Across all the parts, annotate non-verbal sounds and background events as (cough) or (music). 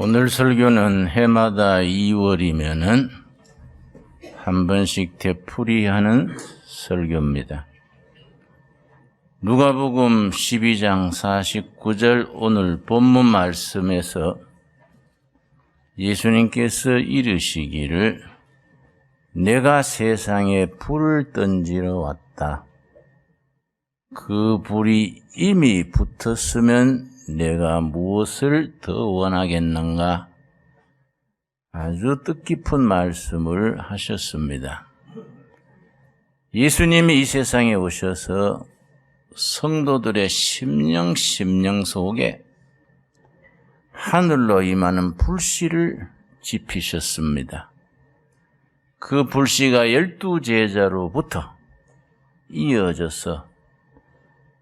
오늘 설교는 해마다 2월이면은 한 번씩 되풀이하는 설교입니다. 누가복음 12장 49절 오늘 본문 말씀에서 예수님께서 이르시기를 내가 세상에 불을 던지러 왔다. 그 불이 이미 붙었으면 내가 무엇을 더 원하겠는가? 아주 뜻깊은 말씀을 하셨습니다. 예수님이 이 세상에 오셔서 성도들의 심령 심령 속에 하늘로 임하는 불씨를 지피셨습니다. 그 불씨가 열두 제자로부터 이어져서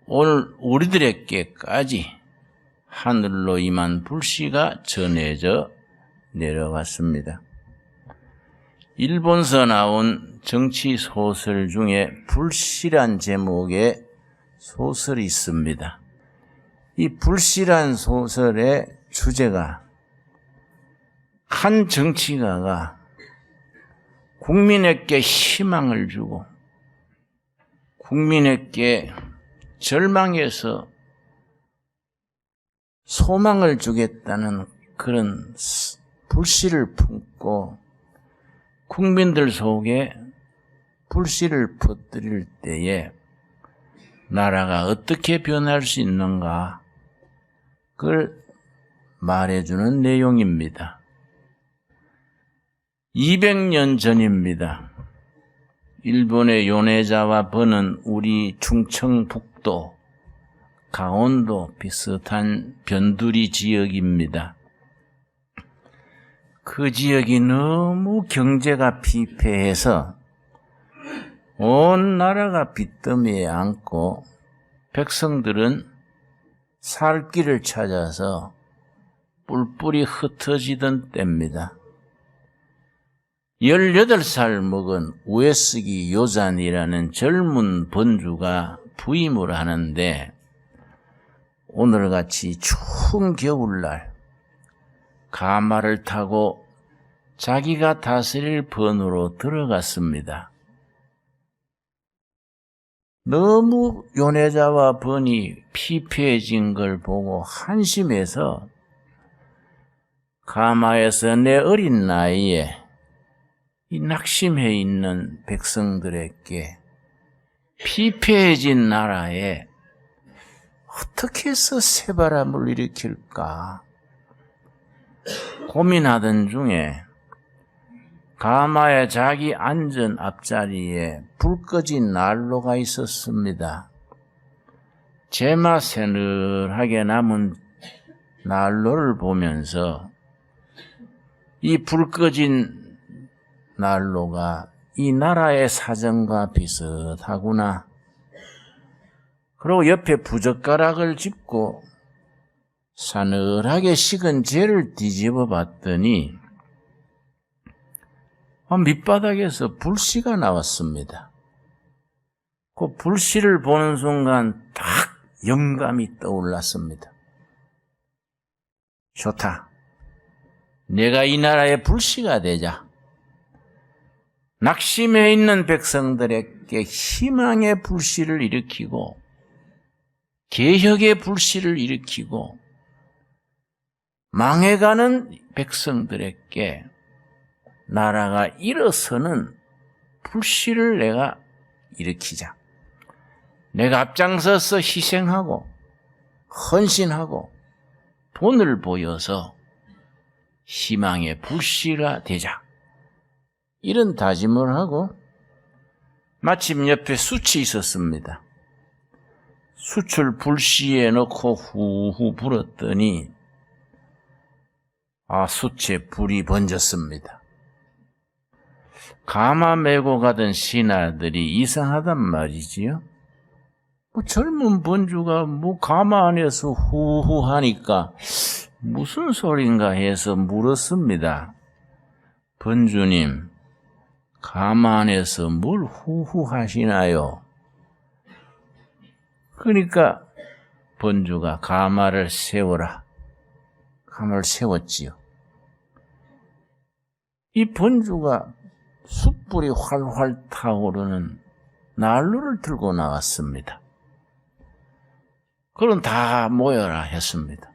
오늘 우리들에게까지 하늘로 임한 불씨가 전해져 내려갔습니다. 일본서 나온 정치 소설 중에 불씨란 제목의 소설이 있습니다. 이 불씨란 소설의 주제가 한 정치가가 국민에게 희망을 주고 국민에게 절망에서 소망을 주겠다는 그런 불씨를 품고 국민들 속에 불씨를 퍼뜨릴 때에 나라가 어떻게 변할 수 있는가 그걸 말해주는 내용입니다. 200년 전입니다. 일본의 요네자와 번은 우리 충청북도, 강원도 비슷한 변두리 지역입니다. 그 지역이 너무 경제가 피폐해서 온 나라가 빚더미에 앉고 백성들은 살 길을 찾아서 뿔뿔이 흩어지던 때입니다. 18살 먹은 우에스기 요잔이라는 젊은 번주가 부임을 하는데 오늘같이 추운 겨울날 가마를 타고 자기가 다스릴 번으로 들어갔습니다. 너무 요네자와 번이 피폐해진 걸 보고 한심해서 가마에서 내 어린 나이에 이 낙심해 있는 백성들에게 피폐해진 나라에 어떻게 해서 새바람을 일으킬까 고민하던 중에 가마의 자기 앉은 앞자리에 불 꺼진 난로가 있었습니다. 제마 새늘하게 남은 난로를 보면서 이 불 꺼진 난로가 이 나라의 사정과 비슷하구나. 그리고 옆에 부젓가락을 짚고 사늘하게 식은 재를 뒤집어 봤더니 아, 밑바닥에서 불씨가 나왔습니다. 그 불씨를 보는 순간 딱 영감이 떠올랐습니다. 좋다. 내가 이 나라의 불씨가 되자. 낙심해 있는 백성들에게 희망의 불씨를 일으키고 개혁의 불씨를 일으키고 망해가는 백성들에게 나라가 일어서는 불씨를 내가 일으키자. 내가 앞장서서 희생하고 헌신하고 돈을 보여서 희망의 불씨가 되자. 이런 다짐을 하고 마침 옆에 숯이 있었습니다. 숯을 불씨에 넣고 후후 불었더니 아 숯에 불이 번졌습니다. 가마 메고 가던 신하들이 이상하단 말이지요. 뭐 젊은 번주가 뭐 가마 안에서 후후 하니까 무슨 소린가 해서 물었습니다. 번주님, 가마 안에서 뭘 후후 하시나요? 그러니까 번주가 가마를 세워라. 가마를 세웠지요. 이 번주가 숯불이 활활 타오르는 난로를 들고 나왔습니다. 그럼 다 모여라 했습니다.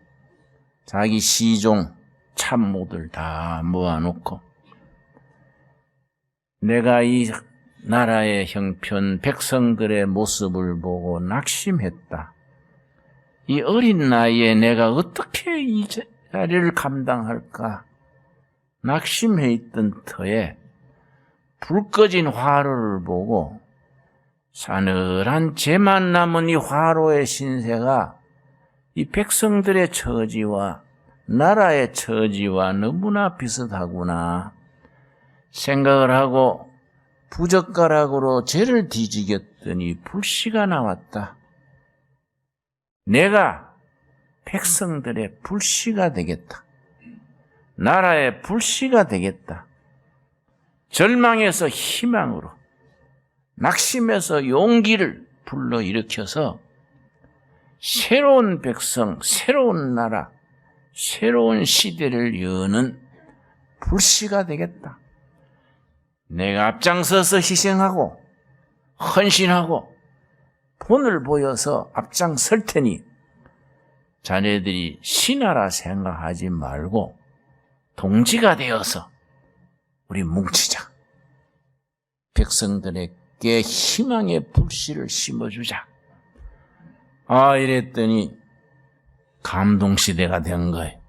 자기 시종, 참모들 다 모아놓고 내가 이 나라의 형편 백성들의 모습을 보고 낙심했다. 이 어린 나이에 내가 어떻게 이 자리를 감당할까? 낙심해 있던 터에 불 꺼진 화로를 보고 사늘한 재만 남은 이 화로의 신세가 이 백성들의 처지와 나라의 처지와 너무나 비슷하구나 생각을 하고 부젓가락으로 죄를 뒤지겼더니 불씨가 나왔다. 내가 백성들의 불씨가 되겠다. 나라의 불씨가 되겠다. 절망에서 희망으로, 낙심에서 용기를 불러일으켜서 새로운 백성, 새로운 나라, 새로운 시대를 여는 불씨가 되겠다. 내가 앞장서서 희생하고 헌신하고 본을 보여서 앞장설 테니 자네들이 신하라 생각하지 말고 동지가 되어서 우리 뭉치자. 백성들에게 희망의 불씨를 심어주자. 아, 이랬더니 감동시대가 된 거예요.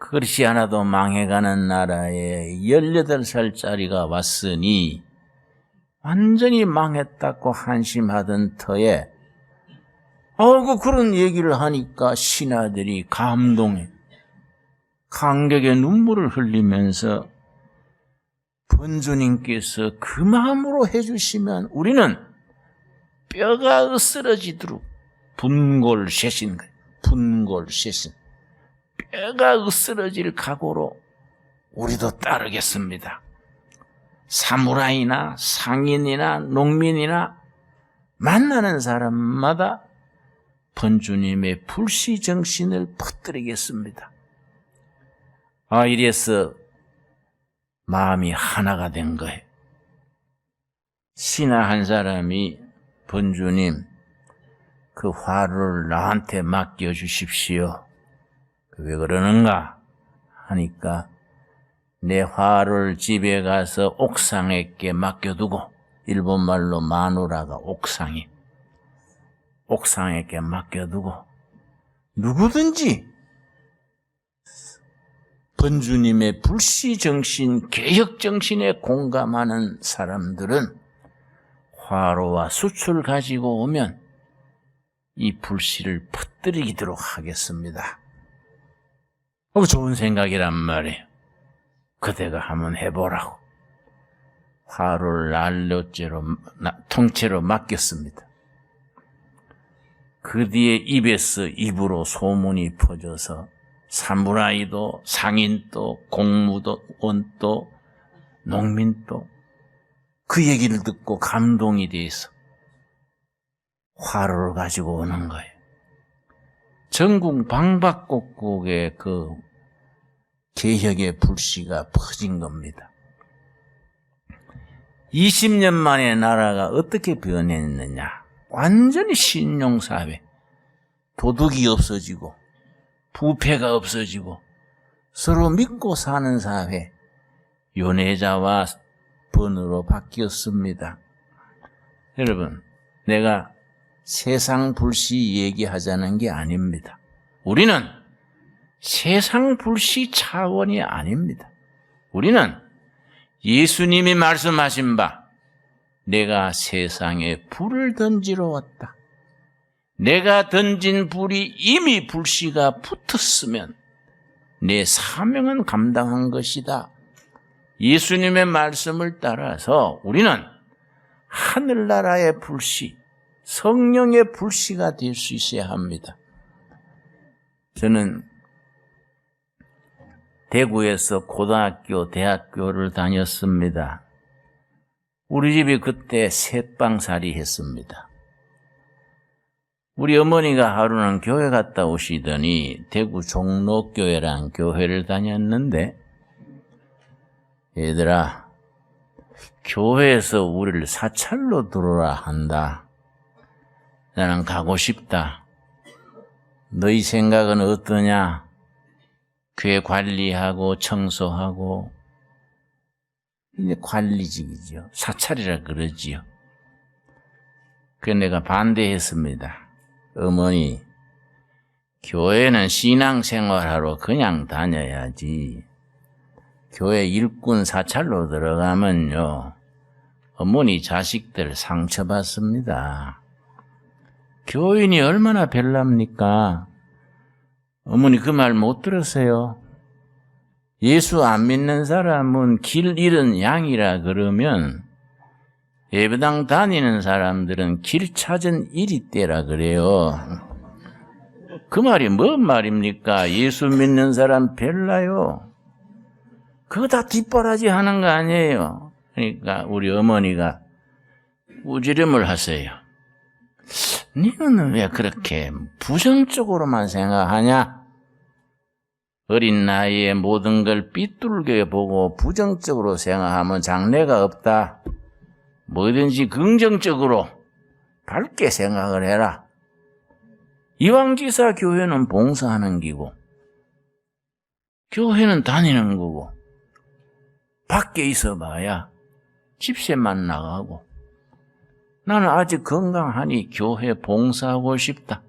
그렇지 않아도 망해가는 나라에 18살짜리가 왔으니 완전히 망했다고 한심하던 터에 아이고 그런 얘기를 하니까 신하들이 감동해 감격의 눈물을 흘리면서 본주님께서 그 마음으로 해주시면 우리는 뼈가 으스러지도록 분골 쇄신 거예요. 분골 쇄신. 뼈가 으스러질 각오로 우리도 따르겠습니다. 사무라이나 상인이나 농민이나 만나는 사람마다 본주님의 불시 정신을 퍼뜨리겠습니다. 아, 이래서 마음이 하나가 된 거예요. 신하 한 사람이 본주님, 그 화를 나한테 맡겨주십시오. 왜 그러는가? 하니까 내 화를 집에 가서 옥상에게 맡겨두고 일본말로 마누라가 옥상이 옥상에게 맡겨두고 누구든지 번주님의 불시 정신, 개혁 정신에 공감하는 사람들은 화로와 숯을 가지고 오면 이 불씨를 퍼뜨리도록 하겠습니다. 어, 좋은 생각이란 말이에요. 그대가 한번 해보라고. 화로를 난로째로, 통째로 맡겼습니다. 그 뒤에 입에서 입으로 소문이 퍼져서 사무라이도 상인도 공무도 원도 농민도 그 얘기를 듣고 감동이 돼서 화로를 가지고 오는 거예요. 전국 방방곡곡에 그 개혁의 불씨가 퍼진 겁니다. 20년 만에 나라가 어떻게 변했느냐? 완전히 신용사회. 도덕이 없어지고, 부패가 없어지고, 서로 믿고 사는 사회. 연애자와 번으로 바뀌었습니다. 여러분, 내가 세상 불씨 얘기하자는 게 아닙니다. 우리는 세상 불씨 차원이 아닙니다. 우리는 예수님이 말씀하신 바, 내가 세상에 불을 던지러 왔다. 내가 던진 불이 이미 불씨가 붙었으면 내 사명은 감당한 것이다. 예수님의 말씀을 따라서 우리는 하늘나라의 불씨, 성령의 불씨가 될 수 있어야 합니다. 저는 대구에서 고등학교, 대학교를 다녔습니다. 우리 집이 그때 셋방살이 했습니다. 우리 어머니가 하루는 교회 갔다 오시더니 대구 종로교회란 교회를 다녔는데 얘들아, 교회에서 우리를 사찰로 들어라 한다. 나는 가고 싶다. 너희 생각은 어떠냐? 교회 관리하고 청소하고 이제 관리직이죠. 사찰이라 그러지요. 그 내가 반대했습니다. 어머니, 교회는 신앙생활하러 그냥 다녀야지. 교회 일꾼 사찰로 들어가면요. 어머니 자식들 상처받습니다. 교인이 얼마나 별납니까? 어머니 그 말 못 들었어요. 예수 안 믿는 사람은 길 잃은 양이라 그러면 예배당 다니는 사람들은 길 찾은 이리때라 그래요. 그 말이 뭔 말입니까? 예수 믿는 사람 별나요? 그거 다 뒷바라지 하는 거 아니에요. 그러니까 우리 어머니가 우지름을 하세요. 니는 왜 그렇게 부정적으로만 생각하냐? 어린 나이에 모든 걸 삐뚤게 보고 부정적으로 생각하면 장래가 없다. 뭐든지 긍정적으로 밝게 생각을 해라. 이왕지사 교회는 봉사하는 기고, 교회는 다니는 거고, 밖에 있어 봐야 집세만 나가고, 나는 아직 건강하니 교회 봉사하고 싶다.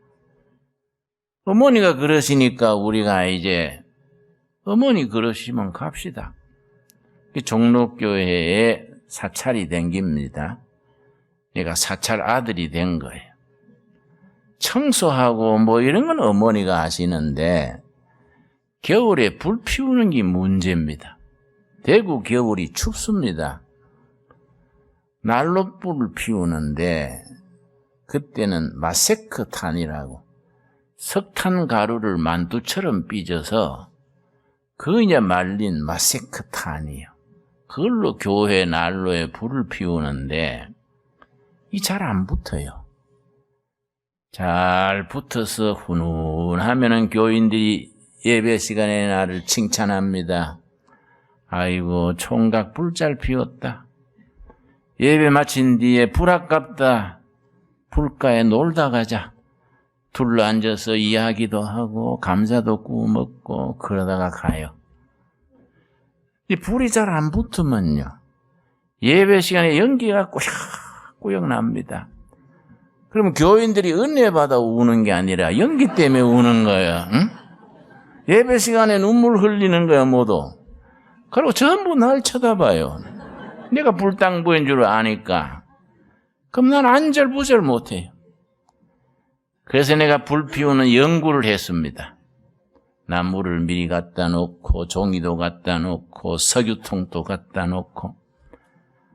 어머니가 그러시니까 우리가 이제 어머니 그러시면 갑시다. 종로교회에 사찰이 댕깁니다. 내가 사찰 아들이 된 거예요. 청소하고 뭐 이런 건 어머니가 하시는데 겨울에 불 피우는 게 문제입니다. 대구 겨울이 춥습니다. 난로 불을 피우는데 그때는 마세크탄이라고 석탄 가루를 만두처럼 삐져서 그 이제 말린 마세크탄이요. 그걸로 교회 난로에 불을 피우는데 이 잘 안 붙어요. 잘 붙어서 훈훈하면은 교인들이 예배 시간에 나를 칭찬합니다. 아이고 총각 불 잘 피웠다. 예배 마친 뒤에 불 아깝다. 불가에 놀다 가자. 둘러 앉아서 이야기도 하고 감자도 구워 먹고 그러다가 가요. 이 불이 잘 안 붙으면요. 예배 시간에 연기가 꾸역꾸역 납니다. 그러면 교인들이 은혜 받아 우는 게 아니라 연기 때문에 우는 거야. 응? 예배 시간에 눈물 흘리는 거야 모두. 그리고 전부 날 쳐다봐요. 내가 불당부인 줄 아니까. 그럼 난 안절부절 못해요. 그래서 내가 불 피우는 연구를 했습니다. 나무를 미리 갖다 놓고 종이도 갖다 놓고 석유통도 갖다 놓고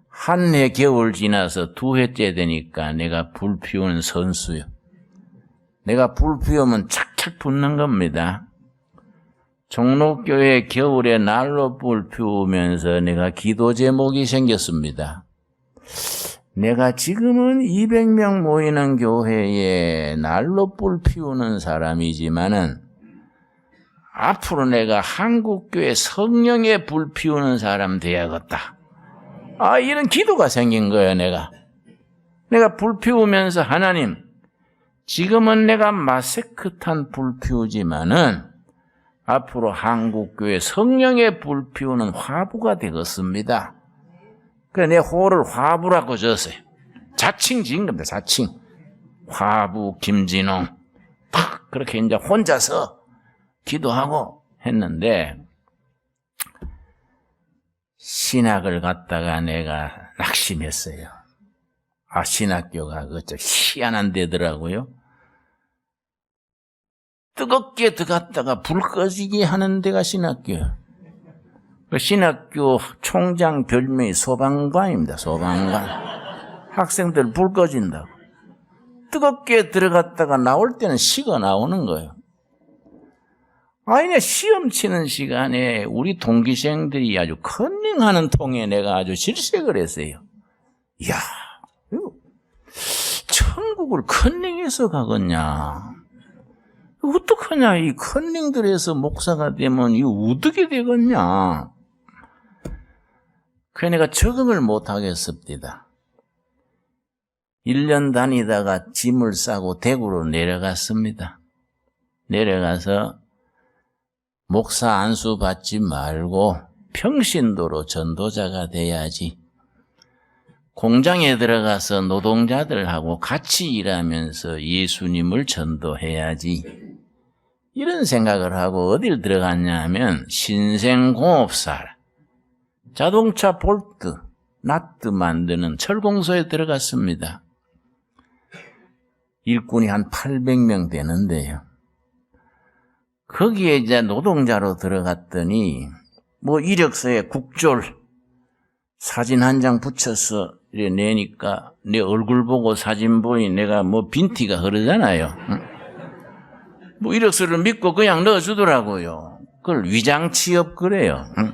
한 해 겨울 지나서 두 해째 되니까 내가 불 피우는 선수요. 내가 불 피우면 착착 붙는 겁니다. 종로교회 겨울에 난로 불 피우면서 내가 기도 제목이 생겼습니다. 내가 지금은 200명 모이는 교회에 난로 불 피우는 사람이지만은 앞으로 내가 한국교회 성령의 불 피우는 사람 돼야겠다. 아, 이런 기도가 생긴 거예요, 내가. 내가 불 피우면서 하나님, 지금은 내가 마세크 탄 불 피우지만은 앞으로 한국교회 성령의 불 피우는 화부가 되겠습니다. 그래, 내 호를 화부라고 줬어요. 자칭 지은 겁니다, 자칭. 화부, 김진홍. 탁, 그렇게 이제 혼자서 기도하고 했는데, 신학을 갖다가 내가 낙심했어요. 아, 신학교가 그저 희한한 데더라고요. 뜨겁게 들어갔다가 불 꺼지게 하는 데가 신학교예요. 그 신학교 총장 별명이 소방관입니다. 소방관. 학생들 불 꺼진다고. 뜨겁게 들어갔다가 나올 때는 식어 나오는 거예요. 아니, 시험 치는 시간에 우리 동기생들이 아주 컨닝하는 통에 내가 아주 질색을 했어요. 이야, 천국을 컨닝해서 가겠냐. 어떡하냐, 이 컨닝들에서 목사가 되면 이 어떻게 되겠냐. 그래 내가 적응을 못 하겠습니다. 1년 다니다가 짐을 싸고 대구로 내려갔습니다. 내려가서 목사 안수 받지 말고 평신도로 전도자가 돼야지. 공장에 들어가서 노동자들하고 같이 일하면서 예수님을 전도해야지. 이런 생각을 하고 어딜 들어갔냐 하면 신생공업사, 자동차 볼트, 나트 만드는 철공소에 들어갔습니다. 일꾼이 한 800명 되는데요. 거기에 이제 노동자로 들어갔더니 뭐 이력서에 국졸 사진 한 장 붙여서 이래 내니까 내 얼굴 보고 사진 보니 내가 뭐 빈티가 흐르잖아요. 응? 뭐 이력서를 믿고 그냥 넣어주더라고요. 그걸 위장 취업 그래요. 응?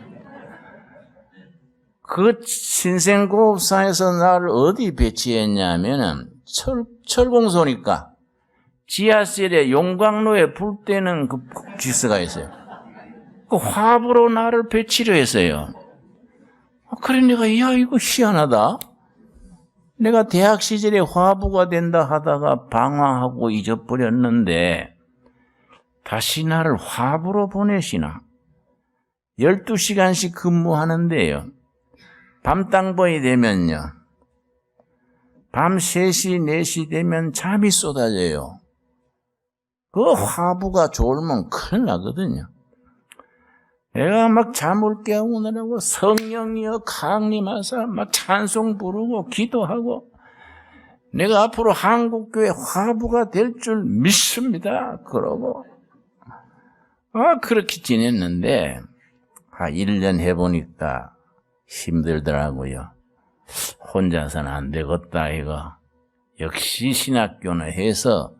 그 신생고업사에서 나를 어디 배치했냐면은 철, 철공소니까 지하실에 용광로에 불 때는 그 지스가 있어요. 그 화부로 나를 배치를 했어요. 아, 그래 내가 야 이거 희한하다. 내가 대학 시절에 화부가 된다 하다가 방황하고 잊어버렸는데 다시 나를 화부로 보내시나. 12시간씩 근무하는데요. 밤땅보이 되면요. 밤 3시, 4시 되면 잠이 쏟아져요. 그 화부가 졸면 큰일 나거든요. 내가 막 잠을 깨우느라고 성령이여 강림하사 막 찬송 부르고 기도하고 내가 앞으로 한국교회 화부가 될 줄 믿습니다. 그러고 아 그렇게 지냈는데 한 1년 해보니까 힘들더라고요. 혼자서는 안 되겠다 이거. 역시 신학교는 해서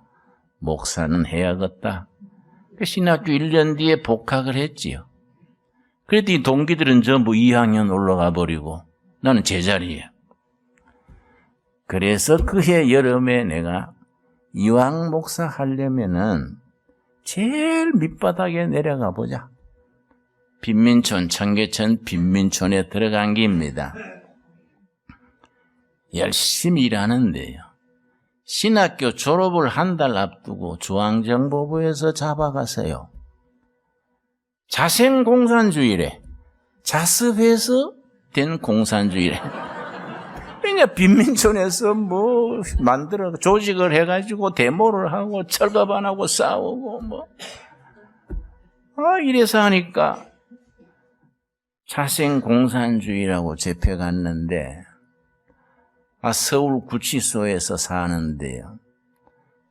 목사는 해야겠다. 그 신학교 1년 뒤에 복학을 했지요. 그랬더니 동기들은 전부 2학년 올라가 버리고 나는 제자리에. 그래서 그해 여름에 내가 이왕 목사 하려면은 제일 밑바닥에 내려가 보자. 빈민촌, 청계천 빈민촌에 들어간 겁니다. 열심히 일하는데요. 신학교 졸업을 한 달 앞두고 중앙정보부에서 잡아가세요. 자생공산주의래. 자습해서 된 공산주의래. 그러니까 빈민촌에서 뭐 만들어 조직을 해가지고 데모를 하고 철거반하고 싸우고 뭐. 아, 이래서 하니까 자생공산주의라고 잡혀갔는데 아, 서울 구치소에서 사는데요.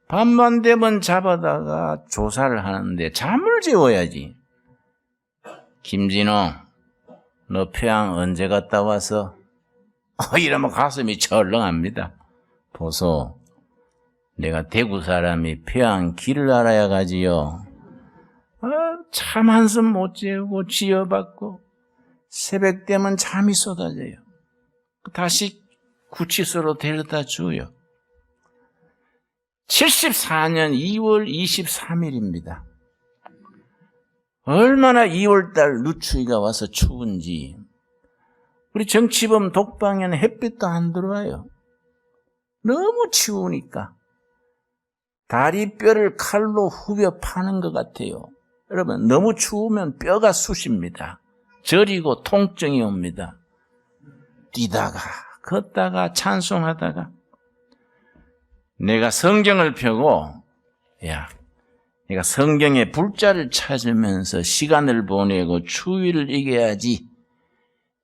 밤만 되면 잡아다가 조사를 하는데 잠을 재워야지. 김진호, 너 평양 언제 갔다 와서? 어, 이러면 가슴이 철렁합니다. 보소, 내가 대구 사람이 평양 길을 알아야 가지요. 아, 참 한숨 못 재우고 지어받고 새벽 되면 잠이 쏟아져요. 다시 구치소로 데려다 줘요. 74년 2월 23일입니다. 얼마나 2월달 누추위가 와서 추운지. 우리 정치범 독방에는 햇빛도 안 들어와요. 너무 추우니까. 다리뼈를 칼로 후벼 파는 것 같아요. 여러분, 너무 추우면 뼈가 쑤십니다. 저리고 통증이 옵니다. 뛰다가, 걷다가, 찬송하다가. 내가 성경을 펴고, 야, 내가 성경의 불자를 찾으면서 시간을 보내고 추위를 이겨야지.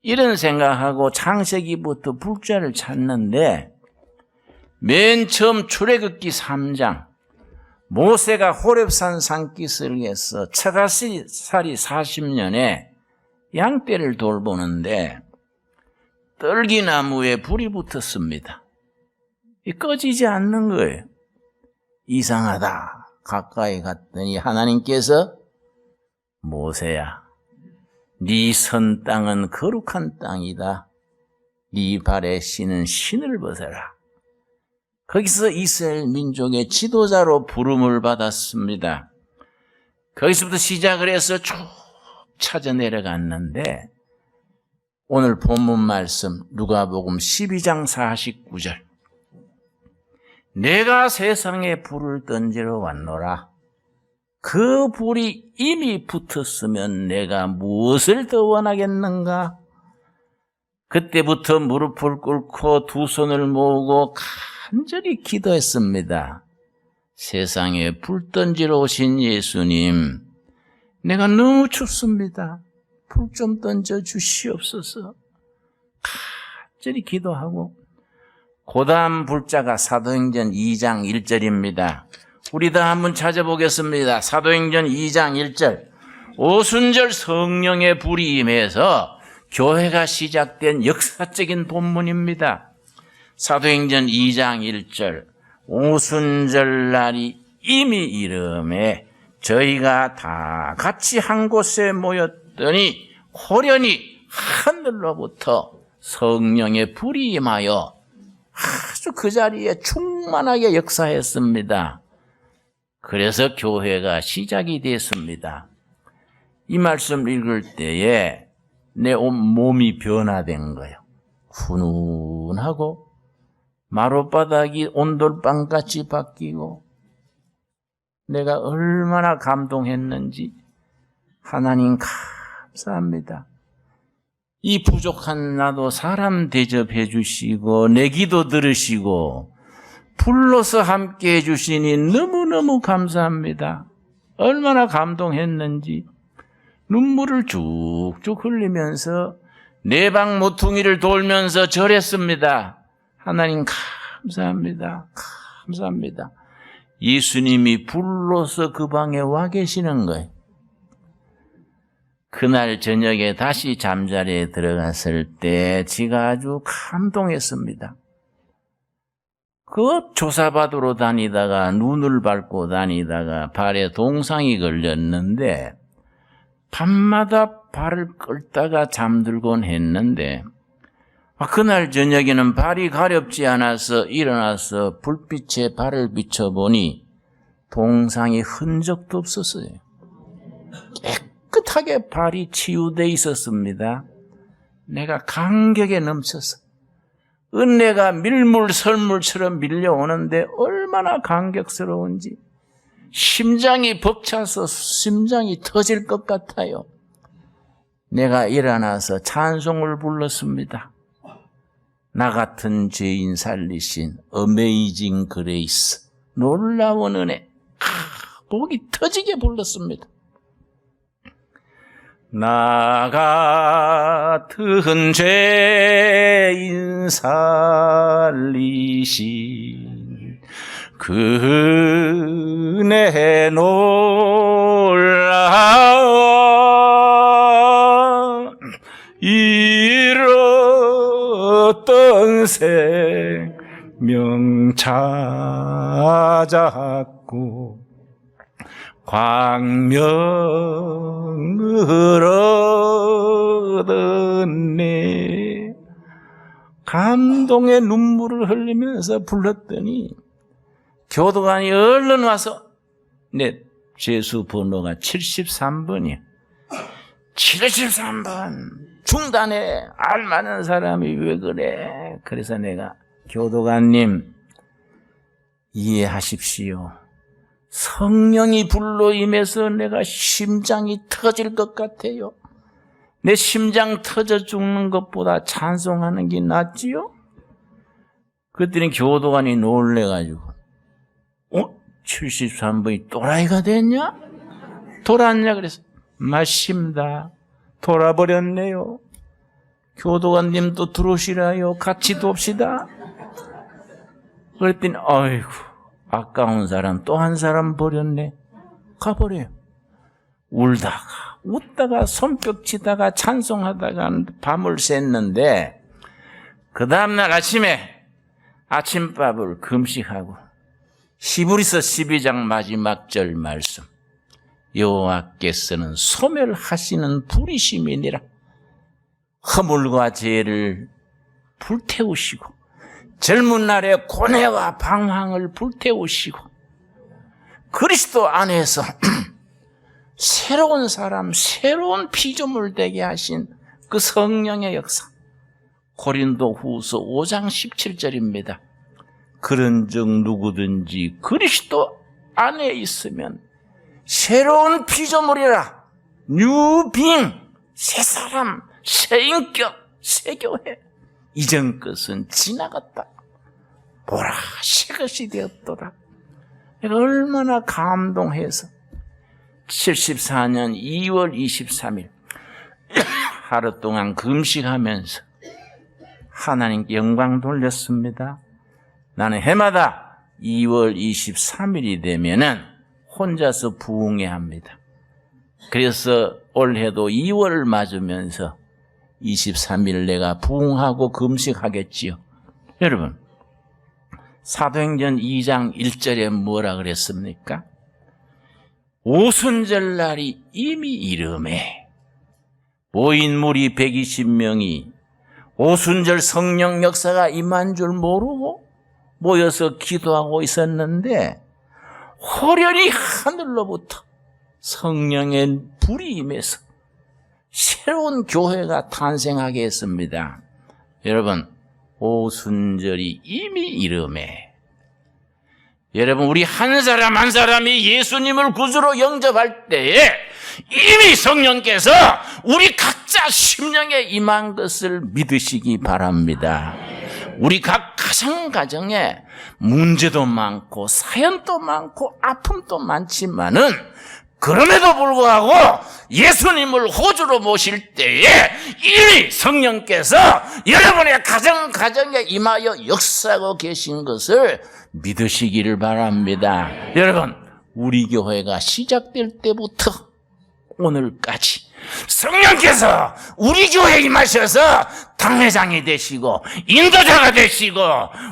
이런 생각하고 창세기부터 불자를 찾는데, 맨 처음 출애굽기 3장, 모세가 호렙산 산기슭에서 처가살이 40년에 양떼를 돌보는데 떨기나무에 불이 붙었습니다. 꺼지지 않는 거예요. 이상하다. 가까이 갔더니 하나님께서 모세야, 네 선 땅은 거룩한 땅이다. 네 발에 신은 신을 벗어라. 거기서 이스라엘 민족의 지도자로 부름을 받았습니다. 거기서부터 시작을 해서 쭉 찾아 내려갔는데 오늘 본문 말씀 누가복음 12장 49절. 내가 세상에 불을 던지러 왔노라. 그 불이 이미 붙었으면 내가 무엇을 더 원하겠는가? 그때부터 무릎을 꿇고 두 손을 모으고 간절히 기도했습니다. 세상에 불 던지러 오신 예수님, 내가 너무 춥습니다. 불 좀 던져 주시옵소서. 간절히 기도하고, 그 다음 불자가 사도행전 2장 1절입니다. 우리 다 한번 찾아보겠습니다. 사도행전 2장 1절. 오순절 성령의 불이 임해서 교회가 시작된 역사적인 본문입니다. 사도행전 2장 1절. 오순절 날이 이미 이름에 저희가 다 같이 한 곳에 모였더니 호련히 하늘로부터 성령의 불이 임하여 아주 그 자리에 충만하게 역사했습니다. 그래서 교회가 시작이 됐습니다. 이 말씀 읽을 때에 내 온 몸이 변화된 거예요. 훈훈하고 마룻바닥이 온돌방같이 바뀌고 내가 얼마나 감동했는지 하나님 감사합니다. 이 부족한 나도 사람 대접해 주시고 내 기도 들으시고 불러서 함께 해 주시니 너무너무 감사합니다. 얼마나 감동했는지 눈물을 쭉쭉 흘리면서 내 방 모퉁이를 돌면서 절했습니다. 하나님 감사합니다. 감사합니다. 예수님이 불러서 그 방에 와 계시는 거예요. 그날 저녁에 다시 잠자리에 들어갔을 때 지가 아주 감동했습니다. 그 조사받으러 다니다가 눈을 밟고 다니다가 발에 동상이 걸렸는데 밤마다 발을 끌다가 잠들곤 했는데 아, 그날 저녁에는 발이 가렵지 않아서 일어나서 불빛에 발을 비춰보니 동상이 흔적도 없었어요. 깨끗하게 발이 치유돼 있었습니다. 내가 감격에 넘쳐서 은혜가 밀물 설물처럼 밀려오는데 얼마나 감격스러운지 심장이 벅차서 심장이 터질 것 같아요. 내가 일어나서 찬송을 불렀습니다. 나 같은 죄인 살리신 어메이징 그레이스 놀라운 은혜 아, 목이 터지게 불렀습니다. 나 같은 죄인 살리신 그 은혜 놀라 잃었던 생명 찾았고 광명을 얻었네. 감동의 눈물을 흘리면서 불렀더니 교도관이 얼른 와서 내 죄수 번호가 73번이야. 73번 중단에 알만한 사람이 왜 그래? 그래서 내가 교도관님 이해하십시오 성령이 불러 임해서 내가 심장이 터질 것 같아요. 내 심장 터져 죽는 것보다 찬송하는 게 낫지요? 그랬더니 교도관이 놀래가지고, 어? 73번이 또라이가 됐냐? 돌았냐? 그래서, 맞습니다. 돌아버렸네요. 교도관님도 들어오시라요. 같이 돕시다. 그랬더니, 아이고, 아까운 사람 또 한 사람 버렸네. 가버려요. 울다가, 웃다가, 손뼉 치다가, 찬송하다가 밤을 샜는데, 그 다음날 아침에 아침밥을 금식하고, 히브리서 12장 마지막 절 말씀. 여호와께서는 소멸하시는 불이심이니라. 허물과 죄를 불태우시고, 젊은 날에 고뇌와 방황을 불태우시고 그리스도 안에서 (clears throat) 새로운 사람, 새로운 피조물 되게 하신 그 성령의 역사. 고린도 후서 5장 17절입니다. 그런 즉 누구든지 그리스도 안에 있으면 새로운 피조물이라 뉴빙 새 사람 새 인격 새 교회 이전 것은 지나갔다 보라 새 것이 되었더라 내가 얼마나 감동해서 74년 2월 23일 하루 동안 금식하면서 하나님께 영광 돌렸습니다. 나는 해마다 2월 23일이 되면은 혼자서 부흥회 합니다. 그래서 올해도 2월을 맞으면서 23일 내가 부흥하고 금식하겠지요. 여러분, 사도행전 2장 1절에 뭐라 그랬습니까? 오순절 날이 이미 이름에 모인 무리 120명이 오순절 성령 역사가 임한 줄 모르고 모여서 기도하고 있었는데 호련히 하늘로부터 성령의 불이 임해서 새로운 교회가 탄생하게 했습니다. 여러분, 오순절이 이미 이름에 여러분, 우리 한 사람 한 사람이 예수님을 구주로 영접할 때에 이미 성령께서 우리 각자 심령에 임한 것을 믿으시기 바랍니다. 우리 각 가정 가정에 문제도 많고 사연도 많고 아픔도 많지만은 그럼에도 불구하고 예수님을 호주로 모실 때에 이미 성령께서 여러분의 가정 가정에 임하여 역사하고 계신 것을 믿으시기를 바랍니다. 여러분, 우리 교회가 시작될 때부터 오늘까지 성령께서 우리 교회에 임하셔서 당회장이 되시고 인도자가 되시고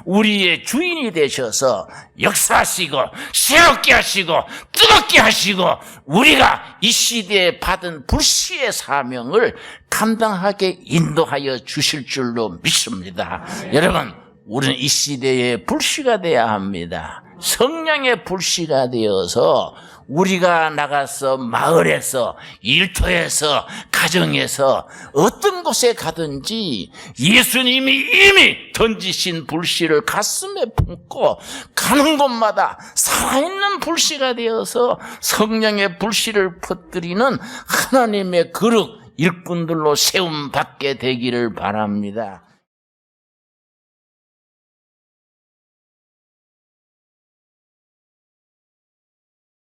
우리의 주인이 되셔서 역사하시고 새롭게 하시고 뜨겁게 하시고 우리가 이 시대에 받은 불시의 사명을 감당하게 인도하여 주실 줄로 믿습니다. 여러분 우리는 이 시대에 불씨가 되어야 합니다. 성령의 불씨가 되어서 우리가 나가서 마을에서 일터에서 가정에서 어떤 곳에 가든지 예수님이 이미 던지신 불씨를 가슴에 품고 가는 곳마다 살아있는 불씨가 되어서 성령의 불씨를 퍼뜨리는 하나님의 그릇 일꾼들로 세움 받게 되기를 바랍니다.